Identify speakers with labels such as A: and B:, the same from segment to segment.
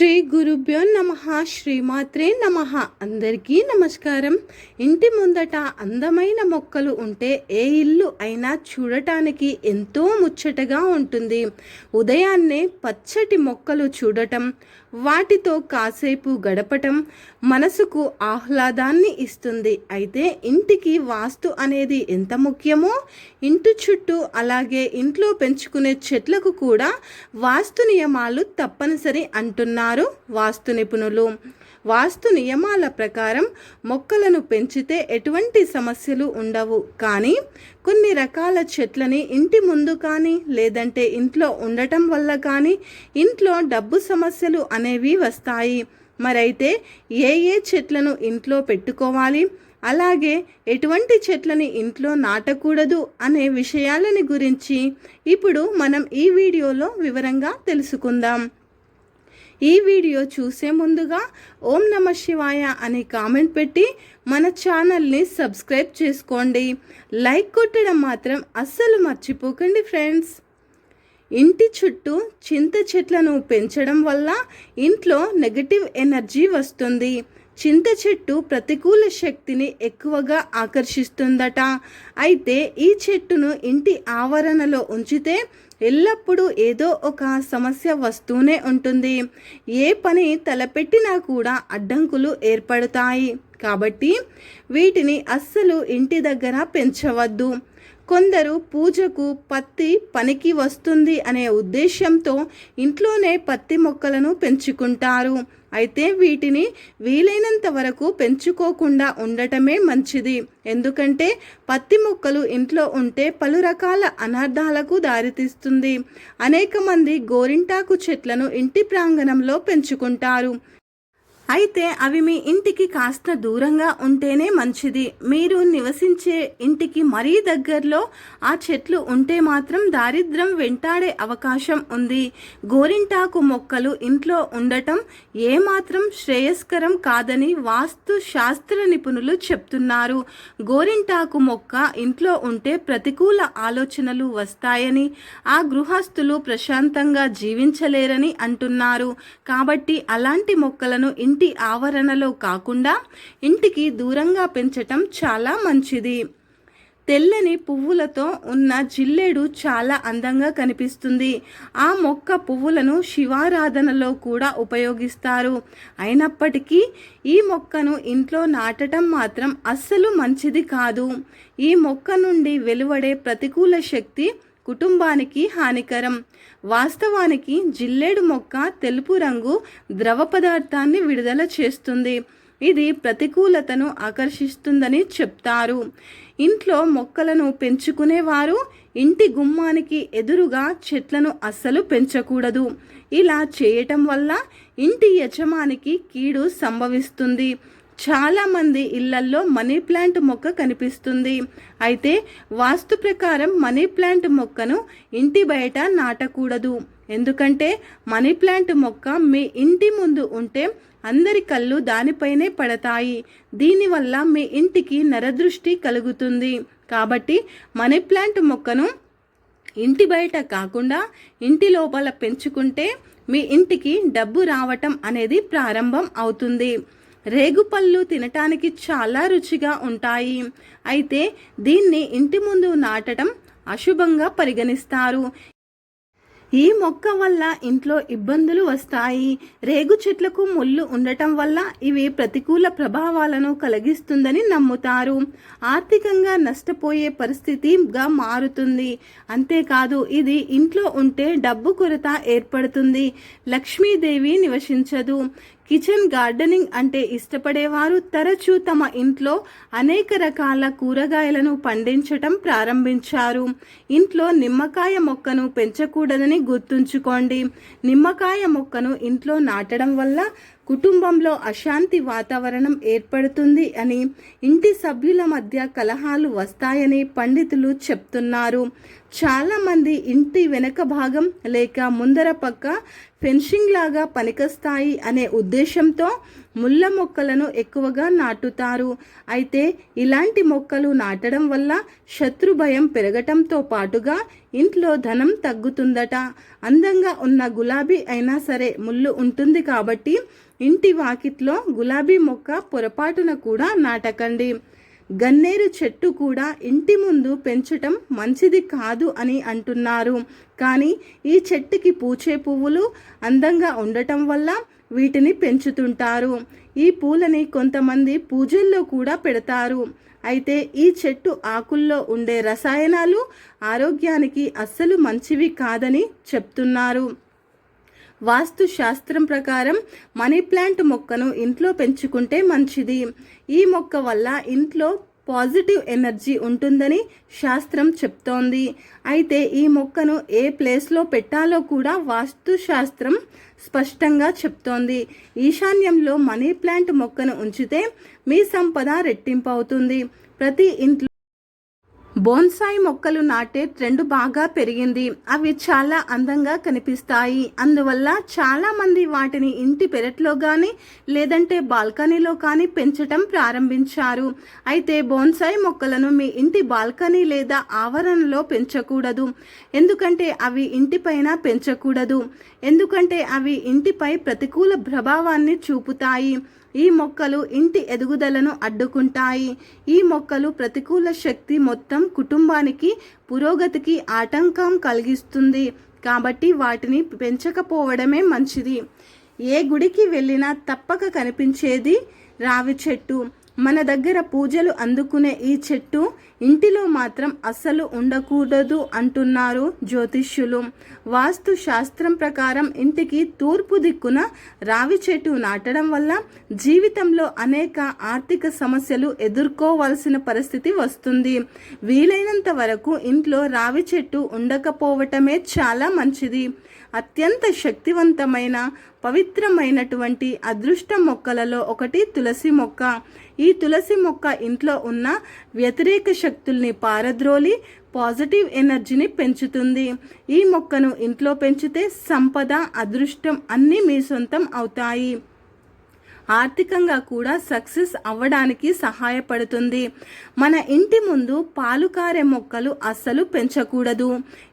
A: శ్రీ గురుభ్యో నమ శ్రీమాత్రే నమ. అందరికీ నమస్కారం. ఇంటి ముందట అందమైన మొక్కలు ఉంటే ఏ ఇల్లు అయినా చూడటానికి ఎంతో ముచ్చటగా ఉంటుంది. ఉదయాన్నే పచ్చటి మొక్కలు చూడటం వాటితో కాసేపు గడపటం మనసుకు ఆహ్లాదాన్ని ఇస్తుంది. అయితే ఇంటికి వాస్తు అనేది ఎంత ముఖ్యమో ఇంటి చుట్టూ అలాగే ఇంట్లో పెంచుకునే చెట్లకు కూడా వాస్తు నియమాలు తప్పనిసరి అంటున్నారు. వాస్తు నిపుణులు. వాస్తు నియమాల ప్రకారం మొక్కలను పెంచితే ఎటువంటి సమస్యలు ఉండవు. కానీ కొన్ని రకాల చెట్లని ఇంటి ముందు కానీ లేదంటే ఇంట్లో ఉండటం వల్ల కానీ ఇంట్లో డబ్బు సమస్యలు అనేవి వస్తాయి. మరైతే ఏ ఏ చెట్లను ఇంట్లో పెట్టుకోవాలి? అలాగే ఎటువంటి చెట్లని ఇంట్లో నాటకూడదు అనే విషయాలని గురించి ఇప్పుడు మనం ఈ వీడియోలో వివరంగా తెలుసుకుందాం. ఈ వీడియో చూసే ముందుగా ఓం నమ శివాయ అనే కామెంట్ పెట్టి మన ఛానల్ని సబ్స్క్రైబ్ చేసుకోండి. లైక్ కొట్టడం మాత్రం అస్సలు మర్చిపోకండి ఫ్రెండ్స్. ఇంటి చుట్టూ చింత చెట్లను పెంచడం వల్ల ఇంట్లో నెగటివ్ ఎనర్జీ వస్తుంది. చింత చెట్టు ప్రతికూల శక్తిని ఎక్కువగా ఆకర్షిస్తుందట. అయితే ఈ చెట్టును ఇంటి ఆవరణలో ఉంచితే ఎల్లప్పుడూ ఏదో ఒక సమస్య వస్తూనే ఉంటుంది. ఏ పని తలపెట్టినా కూడా అడ్డంకులు ఏర్పడతాయి. కాబట్టి వీటిని అస్సలు ఇంటి దగ్గర పెంచవద్దు. కొందరు పూజకు పత్తి పనికి వస్తుంది అనే ఉద్దేశంతో ఇంట్లోనే పత్తి మొక్కలను పెంచుకుంటారు. అయితే వీటిని వీలైనంత వరకు పెంచుకోకుండా ఉండటమే మంచిది. ఎందుకంటే పత్తి మొక్కలు ఇంట్లో ఉంటే పలు రకాల అనర్థాలకు దారితీస్తుంది. అనేక మంది గోరింటాకు చెట్లను ఇంటి ప్రాంగణంలో పెంచుకుంటారు. అయితే అవి మీ ఇంటికి కాస్త దూరంగా ఉంటేనే మంచిది. మీరు నివసించే ఇంటికి మరీ దగ్గరలో ఆ చెట్లు ఉంటే మాత్రం దారిద్రం వెంటాడే అవకాశం ఉంది. గోరింటాకు మొక్కలు ఇంట్లో ఉండటం ఏమాత్రం శ్రేయస్కరం కాదని వాస్తు శాస్త్ర నిపుణులు చెప్తున్నారు. గోరింటాకు మొక్క ఇంట్లో ఉంటే ప్రతికూల ఆలోచనలు వస్తాయని ఆ గృహస్థులు ప్రశాంతంగా జీవించలేరని అంటున్నారు. కాబట్టి అలాంటి మొక్కలను ఇంటి ఇంటి ఆవరణలో కాకుండా ఇంటికి దూరంగా పెంచటం చాలా మంచిది. తెల్లని పువ్వులతో ఉన్న జిల్లేడు చాలా అందంగా కనిపిస్తుంది. ఆ మొక్క పువ్వులను శివారాధనలో కూడా ఉపయోగిస్తారు. అయినప్పటికీ ఈ మొక్కను ఇంట్లో నాటడం మాత్రం అస్సలు మంచిది కాదు. ఈ మొక్క నుండి వెలువడే ప్రతికూల శక్తి కుటుంబానికి హానికరం. వాస్తవానికి జిల్లేడు మొక్క తెలుపు రంగు ద్రవ పదార్థాన్ని విడుదల చేస్తుంది. ఇది ప్రతికూలతను ఆకర్షిస్తుందని చెప్తారు. ఇంట్లో మొక్కలను పెంచుకునేవారు ఇంటి గుమ్మానికి ఎదురుగా చెట్లను అస్సలు పెంచకూడదు. ఇలా చేయటం వల్ల ఇంటి యజమానికి కీడు సంభవిస్తుంది. చాలామంది ఇళ్ళల్లో మనీ ప్లాంట్ మొక్క కనిపిస్తుంది. అయితే వాస్తు ప్రకారం మనీ ప్లాంట్ మొక్కను ఇంటి బయట నాటకూడదు. ఎందుకంటే మనీ ప్లాంట్ మొక్క మీ ఇంటి ముందు ఉంటే అందరి కళ్ళు దానిపైనే పడతాయి. దీనివల్ల మీ ఇంటికి నరదృష్టి కలుగుతుంది. కాబట్టి మనీ ప్లాంట్ మొక్కను ఇంటి బయట కాకుండా ఇంటి లోపల పెంచుకుంటే మీ ఇంటికి డబ్బు రావటం అనేది ప్రారంభం అవుతుంది. రేగుపళ్ళు తినటానికి చాలా రుచిగా ఉంటాయి. అయితే దీన్ని ఇంటి ముందు నాటడం అశుభంగా పరిగణిస్తారు. ఈ మొక్క వల్ల ఇంట్లో ఇబ్బందులు వస్తాయి. రేగు చెట్లకు ముళ్ళు ఉండటం వల్ల ఇవి ప్రతికూల ప్రభావాలను కలిగిస్తుందని నమ్ముతారు. ఆర్థికంగా నష్టపోయే పరిస్థితిగా మారుతుంది. అంతేకాదు ఇది ఇంట్లో ఉంటే డబ్బు కొరత ఏర్పడుతుంది. లక్ష్మీదేవి నివసించదు. కిచెన్ గార్డెనింగ్ అంటే ఇష్టపడేవారు తరచూ తమ ఇంట్లో అనేక రకాల కూరగాయలను పండించటం ప్రారంభించారు. ఇంట్లో నిమ్మకాయ మొక్కను పెంచకూడదని గుర్తుంచుకోండి. నిమ్మకాయ మొక్కను ఇంట్లో నాటడం వల్ల కుటుంబంలో అశాంతి వాతావరణం ఏర్పడుతుంది అని ఇంటి సభ్యుల మధ్య కలహాలు వస్తాయని పండితులు చెప్తున్నారు. చాలామంది ఇంటి వెనక భాగం లేక ముందర పక్క ఫెన్షింగ్ లాగా పనికొస్తాయి అనే ఉద్దేశంతో ముళ్ళ మొక్కలను ఎక్కువగా నాటుతారు. అయితే ఇలాంటి మొక్కలు నాటడం వల్ల శత్రు భయం పెరగటంతో పాటుగా ఇంట్లో ధనం తగ్గుతుందట. అందంగా ఉన్న గులాబీ అయినా సరే ముళ్ళు ఉంటుంది కాబట్టి ఇంటి వాకిట్లో గులాబీ మొక్క పొరపాటున కూడా నాటకండి. గన్నేరు చెట్టు కూడా ఇంటి ముందు పెంచటం మంచిది కాదు అని అంటున్నారు. కానీ ఈ చెట్టుకి పూచే పువ్వులు అందంగా ఉండటం వల్ల వీటిని పెంచుతుంటారు. ఈ పూలని కొంతమంది పూజల్లో కూడా పెడతారు. అయితే ఈ చెట్టు ఆకుల్లో ఉండే రసాయనాలు ఆరోగ్యానికి అస్సలు మంచివి కాదని చెప్తున్నారు. వాస్తు శాస్త్రం ప్రకారం మనీ ప్లాంట్ మొక్కను ఇంట్లో పెంచుకుంటే మంచిది. ఈ మొక్క వల్ల ఇంట్లో పాజిటివ్ ఎనర్జీ ఉంటుందని శాస్త్రం చెప్తోంది. అయితే ఈ మొక్కను ఏ ప్లేస్లో పెట్టాలో కూడా వాస్తు శాస్త్రం స్పష్టంగా చెప్తోంది. ఈశాన్యంలో మనీ ప్లాంట్ మొక్కను ఉంచితే మీ సంపద రెట్టింపు అవుతుంది ప్రతి ఇంట్లో బోన్సాయి మొక్కలు నాటే ట్రెండ్ బాగా పెరిగింది. అవి చాలా అందంగా కనిపిస్తాయి. అందువల్ల చాలా మంది వాటిని ఇంటి పెరట్లో కానీ లేదంటే బాల్కనీలో కానీ పెంచటం ప్రారంభించారు. అయితే బోన్సాయి మొక్కలను మీ ఇంటి బాల్కనీ లేదా ఆవరణలో పెంచకూడదు. ఎందుకంటే అవి ఇంటిపైన పెంచకూడదు. ఎందుకంటే అవి ఇంటిపై ప్రతికూల ప్రభావాన్ని చూపుతాయి. ఈ మొక్కలు ఇంటి ఎదుగుదలను అడ్డుకుంటాయి. ఈ మొక్కలు ప్రతికూల శక్తి మొత్తం కుటుంబానికి పురోగతికి ఆటంకం కలిగిస్తుంది. కాబట్టి వాటిని పెంచకపోవడమే మంచిది. ఏ గుడికి వెళ్ళినా తప్పక కనిపించేది రావి చెట్టు. మన దగ్గర పూజలు అందుకునే ఈ చెట్టు ఇంటిలో మాత్రం అస్సలు ఉండకూడదు అంటున్నారు జ్యోతిష్యులు. వాస్తు శాస్త్రం ప్రకారం ఇంటికి తూర్పు దిక్కున రావి చెట్టు నాటడం వల్ల జీవితంలో అనేక ఆర్థిక సమస్యలు ఎదుర్కోవాల్సిన పరిస్థితి వస్తుంది. వీలైనంత వరకు ఇంట్లో రావి చెట్టు ఉండకపోవటమే చాలా మంచిది. అత్యంత శక్తివంతమైన పవిత్రమైనటువంటి అదృష్ట మొక్కలలో ఒకటి తులసి మొక్క. ఈ తులసి మొక్క ఇంట్లో ఉన్న వ్యతిరేక శక్తుల్ని పారద్రోలి పాజిటివ్ ఎనర్జీని పెంచుతుంది. ఈ మొక్కను ఇంట్లో పెంచితే సంపద అదృష్టం అన్నీ మీ సొంతం అవుతాయి. ఆర్థికంగా కూడా సక్సెస్ అవ్వడానికి సహాయపడుతుంది. మన ఇంటి ముందు పాలుకారే మొక్కలు అస్సలు పెంచకూడదు.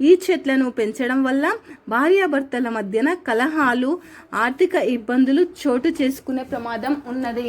A: ఈ చెట్లను పెంచడం వల్ల భార్యాభర్తల మధ్యన కలహాలు ఆర్థిక ఇబ్బందులు చోటు చేసుకునే ప్రమాదం ఉన్నది.